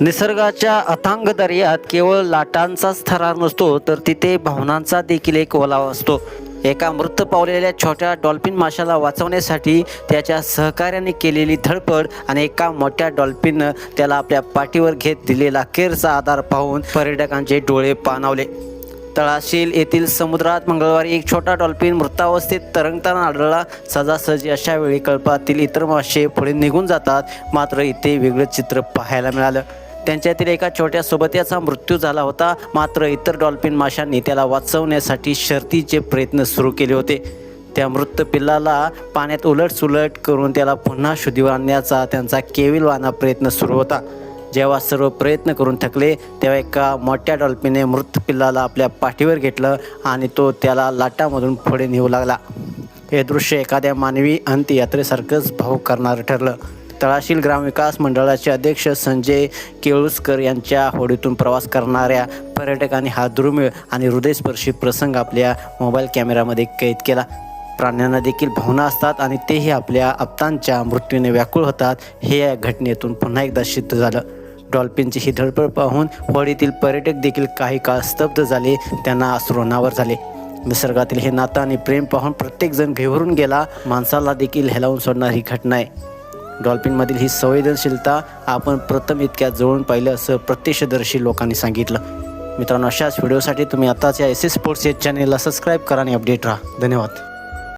निसर्गाच्या अथांग दर्यात केवळ लाटांचाच थरार नसतो तर तिथे भावनांचा देखील एक ओलावा असतो. एका मृत पावलेल्या छोट्या डॉल्फिन माशाला वाचवण्यासाठी त्याच्या सहकार्याने केलेली धडपड आणि एका मोठ्या डॉल्फिननं त्याला आपल्या पाठीवर घेत दिलेला केरचा आधार पाहून पर्यटकांचे डोळे पाणावले. तळाशील येथील समुद्रात मंगळवारी एक छोटा डॉल्फिन मृतावस्थेत तरंगताना आढळला. सहजासहजी अशा वेळी कळपातील इतर मासे पुढे निघून जातात मात्र इथे वेगळं चित्र पाहायला मिळालं. त्यांच्यातील एका छोट्या सोबत्याचा मृत्यू झाला होता. मात्र इतर डॉल्फिन माशांनी त्याला वाचवण्यासाठी शर्तीचे प्रयत्न सुरू केले होते. त्या मृत पिल्लाला पाण्यात उलट सुलट करून त्याला पुन्हा शुद्धीवर आणण्याचा त्यांचा केविलवाना प्रयत्न सुरू होता. जेव्हा सर्व प्रयत्न करून थकले तेव्हा एका मोठ्या डॉल्फिनने मृत पिल्लाला आपल्या पाठीवर घेतलं आणि तो त्याला लाटामधून पुढे नेऊ लागला. हे दृश्य एखाद्या मानवी अंत्ययात्रेसारखंच भावूक करणारं ठरलं. तळाशील ग्रामविकास मंडळाचे अध्यक्ष संजय केळुसकर यांच्या होडीतून प्रवास करणाऱ्या पर्यटकांनी हा दुर्मिळ आणि हृदयस्पर्शी प्रसंग आपल्या मोबाईल कॅमेऱ्यामध्ये कैद केला. प्राण्यांना देखील भावना असतात आणि तेही आपल्या आप्तांच्या मृत्यूने व्याकुळ होतात हे या घटनेतून पुन्हा एकदा सिद्ध झालं. डॉल्फिनची ही धडपड पाहून होडीतील पर्यटक देखील काही काळ स्तब्ध झाले त्यांना अश्रोनावर झाले. निसर्गातील हे नातं आणि प्रेम पाहून प्रत्येकजण घेवरून गेला माणसाला देखील हेलावून सोडणारी ही घटना आहे. डॉल्फिनमधील ही संवेदनशीलता आपण प्रथम इतक्या जवळून पाहिलं असं प्रत्यक्षदर्शी लोकांनी सांगितलं. मित्रांनो अशाच व्हिडिओसाठी तुम्ही आताच या एस एस स्पोर्ट्स या चॅनेलला सबस्क्राईब करा आणि अपडेट राहा. धन्यवाद.